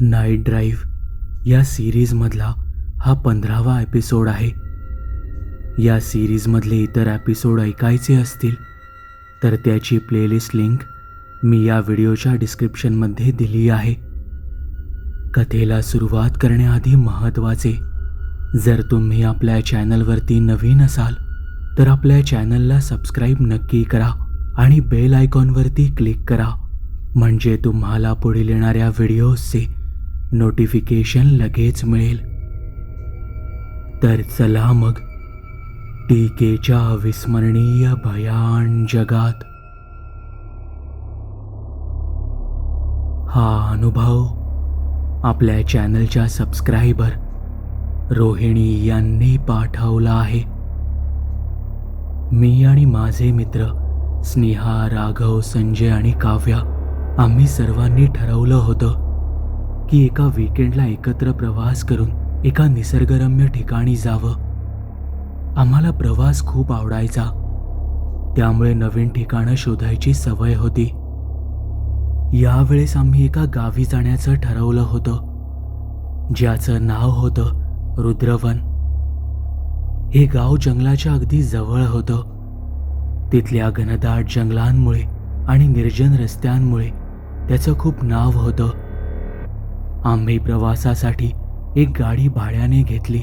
Night drive या सिरीजमधला हा पंधरावा एपिसोड आहे. या सिरीजमधले इतर एपिसोड ऐकायचे असतील तर त्याची प्लेलिस्ट लिंक मी या व्हिडिओच्या डिस्क्रिप्शनमध्ये दिली आहे. कथेला सुरुवात करण्याआधी महत्त्वाचे जर तुम्ही आपल्या चॅनलवरती नवीन असाल तर आपल्या चॅनलला सबस्क्राईब नक्की करा आणि बेल आयकॉनवरती क्लिक करा म्हणजे तुम्हाला पुढील येणाऱ्या व्हिडिओजचे नोटिफिकेशन लगेच मिळेल. तर चला मग टीकेच्या अविस्मरणीय भयान जगात. हा अनुभव आपल्या चॅनलच्या सबस्क्रायबर रोहिणी यांनी पाठवला आहे. मी आणि माझे मित्र स्नेहा राघव संजय आणि काव्या आम्ही सर्वांनी ठरवलं होतं की एका विकेंडला एकत्र प्रवास करून एका निसर्गरम्य ठिकाणी जावं. आम्हाला प्रवास खूप आवडायचा. त्यामुळे नवीन ठिकाणं शोधायची सवय होती. यावेळेस आम्ही एका गावी जाण्याचं ठरवलं होतं. ज्याचं नाव होतं रुद्रवन. हे गाव जंगलाच्या अगदी जवळ होतं. तिथल्या घनदाट जंगलांमुळे आणि निर्जन रस्त्यांमुळे त्याचं खूप नाव होतं. आम्ही प्रवासासाठी एक गाडी भाड्याने घेतली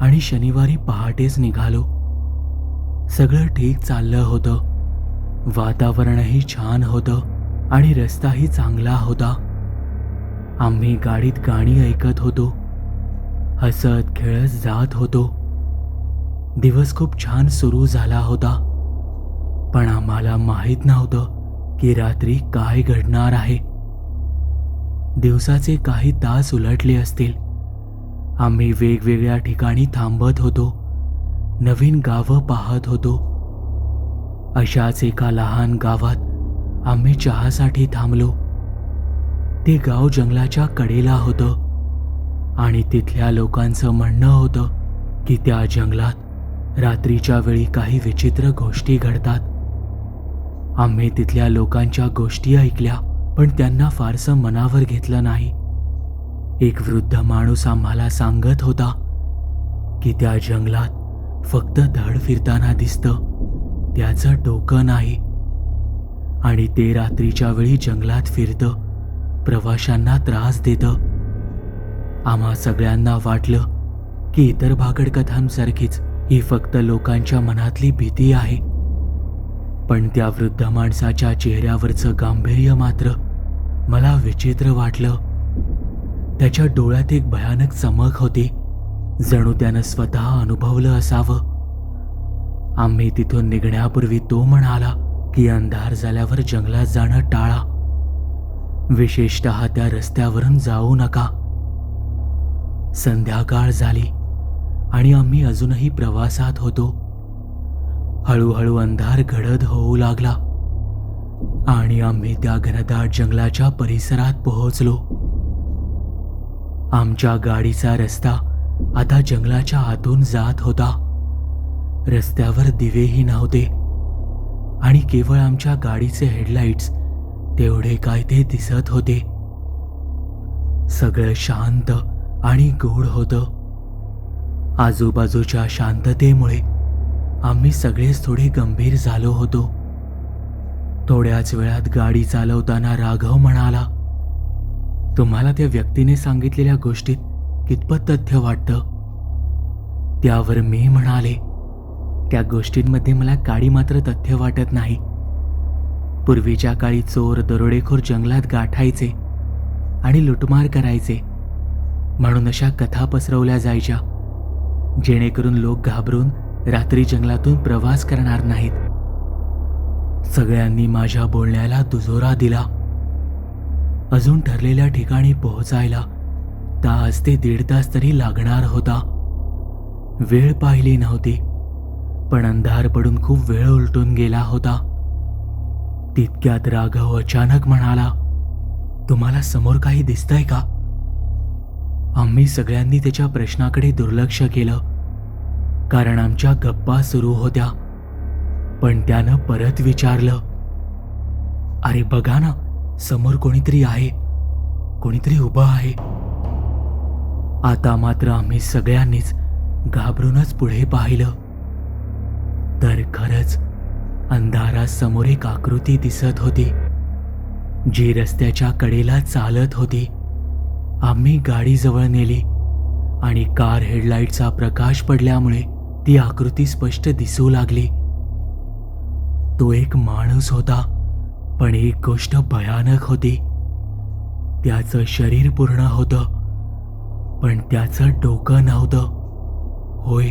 आणि शनिवारी पहाटेच निघालो. सगळं ठीक चाललं होतं. वातावरणही छान होतं आणि रस्ताही चांगला होता. आम्ही गाडीत गाणी ऐकत होतो. हसत खेळत जात होतो. दिवस खूप छान सुरू झाला होता. पण आम्हाला माहीत नव्हतं की रात्री काय घडणार आहे. दिवसाचे काही तास उलटले असतील. आम्ही वेगवेगळ्या ठिकाणी थांबत होतो. नवीन गावं पाहत होतो. अशाच एका लहान गावात आम्ही चहासाठी थांबलो. ते गाव जंगलाच्या कडेला होतं आणि तिथल्या लोकांचं म्हणणं होतं की त्या जंगलात रात्रीच्या वेळी काही विचित्र गोष्टी घडतात. आम्ही तिथल्या लोकांच्या गोष्टी ऐकल्या. पण त्यांना फारसं मनावर घेतलं नाही. एक वृद्ध माणूस आम्हाला सांगत होता की त्या जंगलात फक्त धड फिरताना दिसतं. त्याचं डोकं नाही. आणि ते रात्रीच्या वेळी जंगलात फिरतं. प्रवाशांना त्रास देतं. आम्हा सगळ्यांना वाटलं की इतर भागडकथांसारखीच ही फक्त लोकांच्या मनातली भीती आहे. पण त्या वृद्ध माणसाच्या चेहऱ्यावरचं गांभीर्य मात्र मला विचित्र वाटलं. त्याच्या डोळ्यात एक भयानक चमक होती. जणू त्यानं स्वतः अनुभवलं असावं. आम्ही तिथून निघण्यापूर्वी तो म्हणाला की अंधार झाल्यावर जंगलात जाणं टाळा. विशेषत त्या रस्त्यावरून जाऊ नका. संध्याकाळ झाली आणि आम्ही अजूनही प्रवासात होतो. हळूहळू अंधार घडत होऊ लागला. आणि आम्ही त्या घनदाट जंगलाच्या परिसरात पोहोचलो. आमच्या गाडीचा रस्ता आता जंगलाच्या आतून जात होता. रस्त्यावर दिवेही नव्हते. आणि केवळ आमच्या गाडीचे हेडलाईट्स तेवढे काय ते दिसत होते. सगळं शांत आणि गोड होतं. आजूबाजूच्या शांततेमुळे आम्ही सगळेच थोडे गंभीर झालो होतो. थोड्याच वेळात गाडी चालवताना राघव म्हणाला तुम्हाला त्या व्यक्तीने सांगितलेल्या गोष्टीत कितपत तथ्य वाटतं? त्यावर मी म्हणाले त्या गोष्टींमध्ये मला काळी मात्र तथ्य वाटत नाही. पूर्वीच्या काळी चोर दरोडेखोर जंगलात गाठायचे आणि लुटमार करायचे. म्हणून अशा कथा पसरवल्या जायच्या जेणेकरून लोक घाबरून रात्री जंगलातून प्रवास करणार नाहीत. सगळ्यांनी माझ्या बोलण्याला दुजोरा दिला. अजून ठरलेल्या ठिकाणी पोहोचायला तास ते दीड तास तरी लागणार होता. वेळ पाहिली नव्हती पण अंधार पडून खूप वेळ उलटून गेला होता. तितक्यात राघव अचानक म्हणाला तुम्हाला समोर काही दिसतंय का? आम्ही सगळ्यांनी त्याच्या प्रश्नाकडे दुर्लक्ष केलं कारण आमच्या गप्पा सुरू होत्या. पण त्यानं परत विचारलं अरे बघा ना समोर कोणीतरी आहे. कोणीतरी उभं आहे. आता मात्र आम्ही सगळ्यांनीच घाबरूनच पुढे पाहिलं. तर खरंच अंधारासमोर एक आकृती दिसत होती जी रस्त्याच्या कडेला चालत होती. आम्ही गाडी जवळ नेली आणि कार हेडलाईटचा प्रकाश पडल्यामुळे ती आकृती स्पष्ट दिसू लागली. तो एक माणूस होता पण एक गोष्ट भयानक होती. त्याचं शरीर पूर्ण होतं पण त्याचं डोकं नव्हतं. होय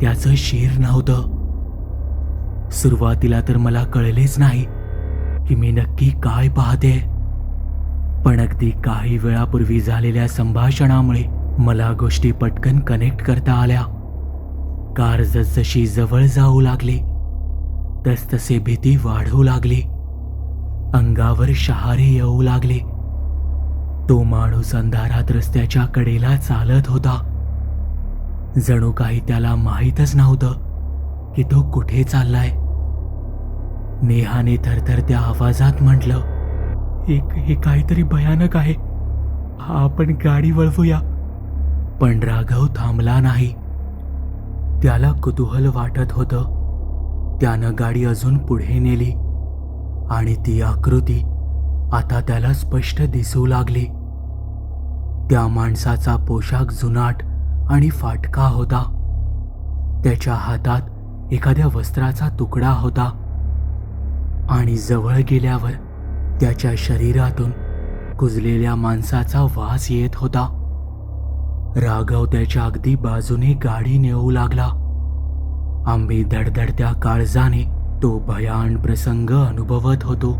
त्याचं शीर नव्हतं. सुरुवातीला तर मला कळलेच नाही की मी नक्की काय पाहते. पण अगदी काही वेळापूर्वी झालेल्या संभाषणामुळे मला गोष्टी पटकन कनेक्ट करता आल्या. कार जसजशी जवळ जाऊ लागली तसतसे भीती वाढू लागली. अंगावर शहारे येऊ लागले. तो माणूस अंधारात रस्त्याच्या कडेला चालत होता. जणू काही त्याला माहीतच नव्हतं की तो कुठे चाललाय. नेहाने थरथरत्या आवाजात म्हटलं एक हे काहीतरी भयानक आहे. आपण गाडी वळवूया. पण राघव थांबला नाही. त्याला कुतूहल वाटत होतं त्यानं गाडी अजून पुढे नेली आणि ती आकृती आता त्याला स्पष्ट दिसू लागली. त्या माणसाचा पोशाख जुनाट आणि फाटका होता. त्याच्या हातात एखाद्या वस्त्राचा तुकडा होता आणि जवळ गेल्यावर त्याच्या शरीरातून कुजलेल्या माणसाचा वास येत होता. राघव त्याच्या अगदी बाजूने गाडी नेऊ लागला. आम्ही धडधडत्या काळजाने तो भयान प्रसंग अनुभवत होतो.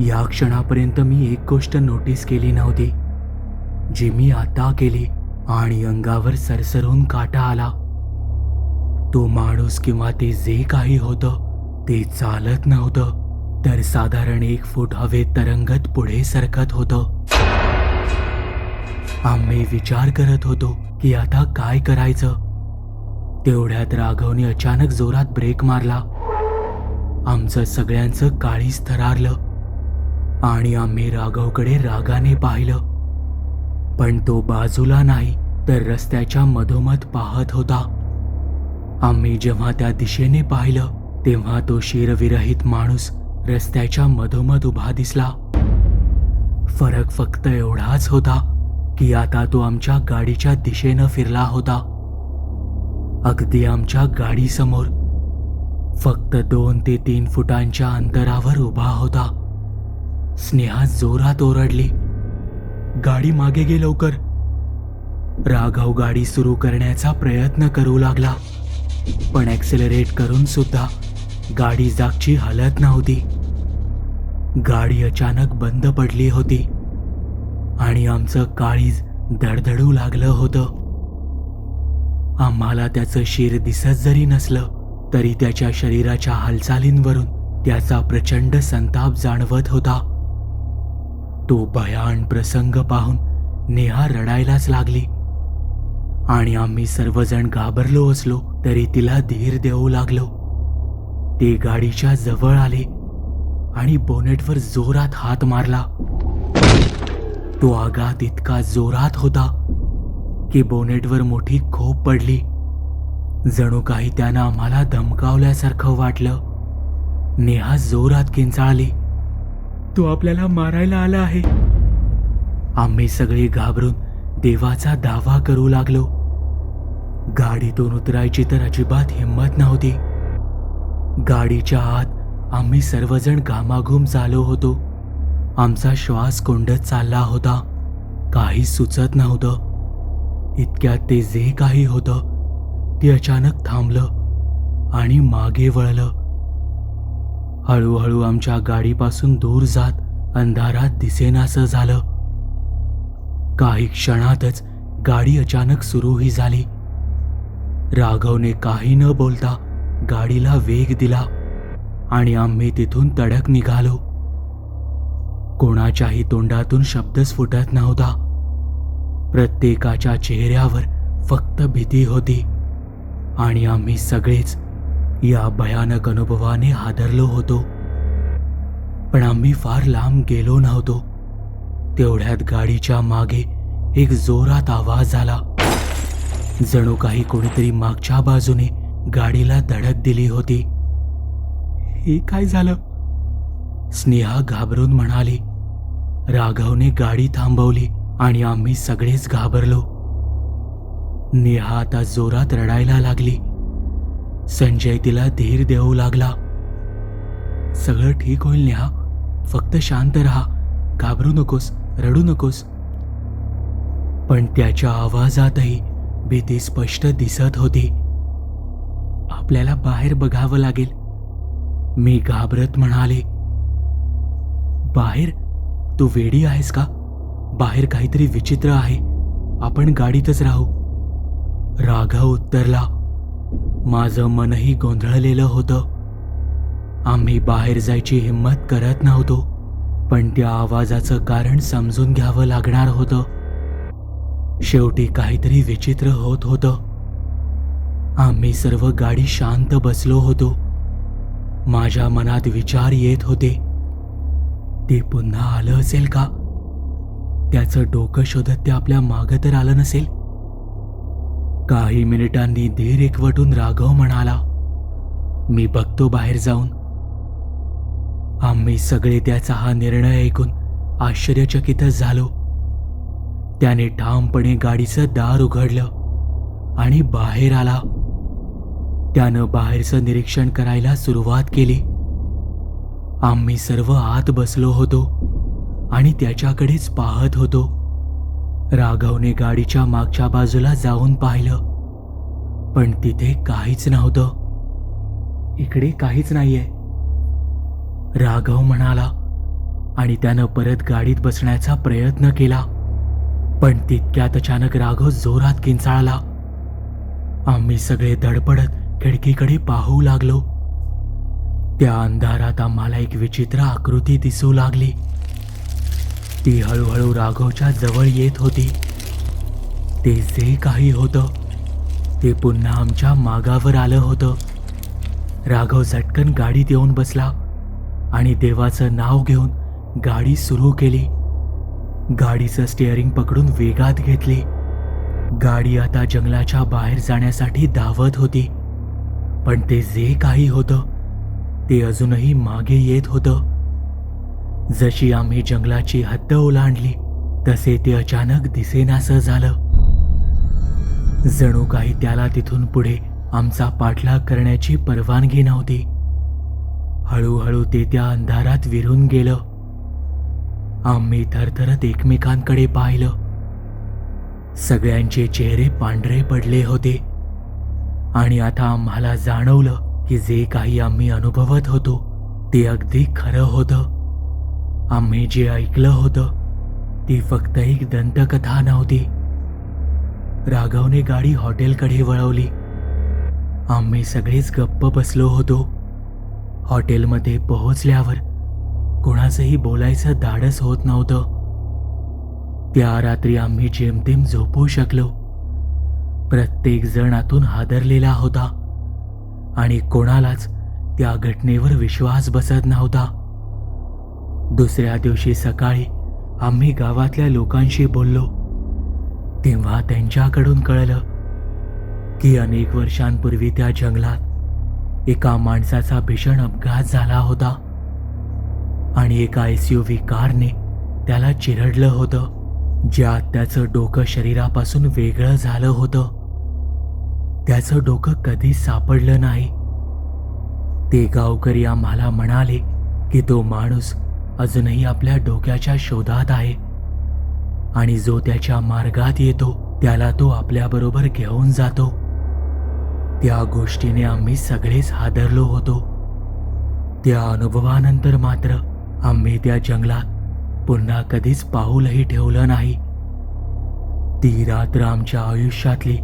या क्षणापर्यंत मी एक गोष्ट नोटीस केली नव्हती. जी मी आता केली आणि अंगावर सरसरून काटा आला. तो माणूस किंवा ते जे काही होतं ते चालत नव्हतं तर साधारण एक फूट हवेत तरंगत पुढे सरकत होतं. आम्ही विचार करत होतो की आता काय करायचं? तेवढ्यात राघवने अचानक जोरात ब्रेक मारला. आमचं सगळ्यांचं काळीच थरारलं आणि आम्ही राघवकडे रागाने पाहिलं. पण तो बाजूला नाही तर रस्त्याच्या मधोमध पाहत होता. आम्ही जेव्हा त्या दिशेने पाहिलं तेव्हा तो शिरविरहित माणूस रस्त्याच्या मधोमध उभा दिसला. फरक फक्त एवढाच होता की आता तो आमच्या गाडीच्या दिशेनं फिरला होता. अगदी आमच्या गाडीसमोर. फक्त दोन ते तीन फुटांच्या अंतरावर उभा होता. स्नेहा जोरात ओरडली. गाडी मागे गे लवकर. राघव गाडी सुरू करण्याचा प्रयत्न करू लागला. पण ॲक्सेलरेट करून सुद्धा गाडी जागची हलत नव्हती. गाडी अचानक बंद पडली होती. आणि आमचं काळीज धडधडू लागलं होतं. आम्हाला त्याचं शिर दिसत जरी नसलं तरी त्याच्या शरीराच्या हालचालींवरून त्याचा प्रचंड संताप जाणवत होता. तो भयान प्रसंग पाहून नेहा रडायलाच लागली. आणि आम्ही सर्वजण घाबरलो असलो तरी तिला धीर देऊ लागलो. ते गाडीच्या जवळ आले आणि बोनेटवर जोरात हात मारला. तो आघात इतका जोरात होता की बोनेटवर मोठी खोप पडली. जणू काही त्यानं आम्हाला धमकावल्यासारखं वाटलं. नेहा जोरात किंचाळली. तो आपल्याला मारायला आला आहे. आम्ही सगळे घाबरून देवाचा दावा करू लागलो. गाडीतून उतरायची तर अजिबात हिंमत नव्हती. गाडीच्या आत आम्ही सर्वजण घामाघूम झालो होतो. आमचा श्वास कोंडत चालला होता. काही सुचत नव्हतं. इतक्यात ते जे काही होतं ते अचानक थांबलं आणि मागे वळलं. हळूहळू आमच्या गाडीपासून दूर जात अंधारात दिसेनासं झालं. काही क्षणातच गाडी अचानक सुरूही झाली. राघवने काही न बोलता गाडीला वेग दिला आणि आम्ही तिथून तडक निघालो. कोणाच्याही तोंडातून शब्दच फुटत नव्हता. प्रत्येकाच्या चेहऱ्यावर फक्त भीती होती. आणि आम्ही सगळेच या भयानक अनुभवाने हादरलो होतो. पण आम्ही फार लांब गेलो नव्हतो. तेवढ्यात गाडीच्या मागे एक जोरात आवाज आला. जणू काही कोणीतरी मागच्या बाजूने गाडीला धडक दिली होती. हे काय झालं? स्नेहा घाबरून म्हणाली. राघवने गाडी थांबवली. आणि आम्ही सगळेच घाबरलो. नेहा आता जोरात रडायला लागली. संजय तिला धीर देऊ लागला. सगळं ठीक होईल नेहा. फक्त शांत राहा. घाबरू नकोस रडू नकोस. पण त्याच्या आवाजातही भीती स्पष्ट दिसत होती. आपल्याला बाहेर बघावं लागेल. मी घाबरत म्हणाले बाहेर? तू वेडी आहेस का? बाहेर काहीतरी विचित्र आहे. आपण गाडीतच राहू. राघव उत्तरला माझं मनही गोंधळलेलं होतं. आम्ही बाहेर जायची हिंमत करत नव्हतो पण त्या आवाजाचं कारण समजून घ्यावं लागणार होतं. शेवटी काहीतरी विचित्र होत होतं. आम्ही सर्व गाडी शांत बसलो होतो. माझ्या मनात विचार येत होते. ते पुन्हा आलं असेल का? त्याचं डोकं शोधत ते आपल्या मागं तर आलं नसेल? काही मिनिटांनी धीर एकवटून राघव म्हणाला मी बघतो बाहेर जाऊन. आम्ही सगळे त्याचा हा निर्णय ऐकून आश्चर्यचकितच झालो. त्याने ठामपणे गाडीचं दार उघडलं आणि बाहेर आला. त्यानं बाहेरचं निरीक्षण करायला सुरुवात केली. आम्ही सर्व आत बसलो होतो. आणि त्याच्याकडेच पाहत होतो. राघवने गाडीच्या मागच्या बाजूला जाऊन पाहिलं. पण तिथे काहीच नव्हतं. इकडे काहीच नाहीये. राघव म्हणाला आणि त्यानं परत गाडीत बसण्याचा प्रयत्न केला. पण तितक्यात अचानक राघव जोरात किंचाळला. आम्ही सगळे धडपडत खिडकीकडे पाहू लागलो. त्या अंधारात आम्हाला एक विचित्र आकृती दिसू लागली. ती हळूहळू राघवच्या जवळ येत होती. ते जे काही होतं ते पुन्हा आमच्या मागावर आलं होतं. राघव झटकन गाडीत येऊन बसला आणि देवाचं नाव घेऊन गाडी सुरू केली. गाडीचं स्टिअरिंग पकडून वेगात घेतली. गाडी आता जंगलाच्या बाहेर जाण्यासाठी धावत होती. पण ते जे काही होतं ते अजूनही मागे येत होतं. जशी आम्ही जंगलाची हद्द ओलांडली तसे ते अचानक दिसेनासं झालं. जणू काही त्याला तिथून पुढे आमचा पाठलाग करण्याची परवानगी नव्हती. हळूहळू ते त्या अंधारात विरून गेलं. आम्ही थरथरत एकमेकांकडे पाहिलं. सगळ्यांचे चेहरे पांढरे पडले होते. आणि आता आम्हाला जाणवलं की जे काही आम्ही अनुभवत होतो ते अगदी खरं होतं. आम्ही जे ऐकलं होतं ती फक्त एक दंतकथा नव्हती. राघवने गाडी हॉटेलकडे वळवली. आम्ही सगळेच गप्प बसलो होतो. हॉटेलमध्ये पोहोचल्यावर कोणाचंही बोलायचं धाडस होत नव्हतं. त्या रात्री आम्ही जेमतेम झोपू शकलो. प्रत्येक जण आतून हादरलेला होता आणि कोणालाच त्या घटनेवर विश्वास बसत नव्हता. दुसऱ्या दिवशी सकाळी आम्ही गावातल्या लोकांशी बोललो. तेव्हा त्यांच्याकडून कळलं की अनेक वर्षांपूर्वी त्या जंगलात एका माणसाचा भीषण अपघात झाला होता आणि एका एस यू व्ही कारने त्याला चिरडलं होतं ज्यात त्याचं डोकं शरीरापासून वेगळं झालं होतं. त्याचं डोकं कधीच सापडलं नाही. ते गावकरी आम्हाला म्हणाले की तो माणूस अजूनही आपल्या डोक्याच्या शोधात आहे. आणि जो त्याच्या मार्गात येतो त्याला तो आपल्याबरोबर घेऊन जातो. त्या गोष्टीने आम्ही सगळेच हादरलो होतो. त्या अनुभवानंतर मात्र आम्ही त्या जंगलात पुन्हा कधीच पाऊलही ठेवलं नाही. ती रात्र आमच्या आयुष्यातली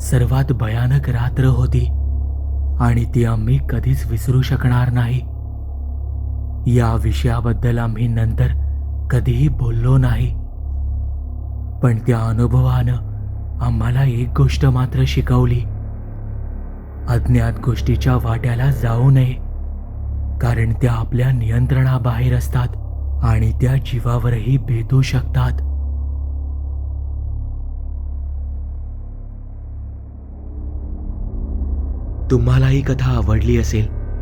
सर्वात भयानक रात्र होती. आणि ती आम्ही कधीच विसरू शकणार नाही. या विषयाबद्दल आम्ही नंतर कधीही बोललो नाही. पण त्या अनुभवानं आम्हाला एक गोष्ट मात्र शिकवली. अज्ञात गोष्टीच्या वाट्याला जाऊ नये कारण त्या आपल्या नियंत्रणाबाहेर असतात आणि त्या जीवावरही बेतू शकतात. तुम्हाला ही कथा आवडली असेल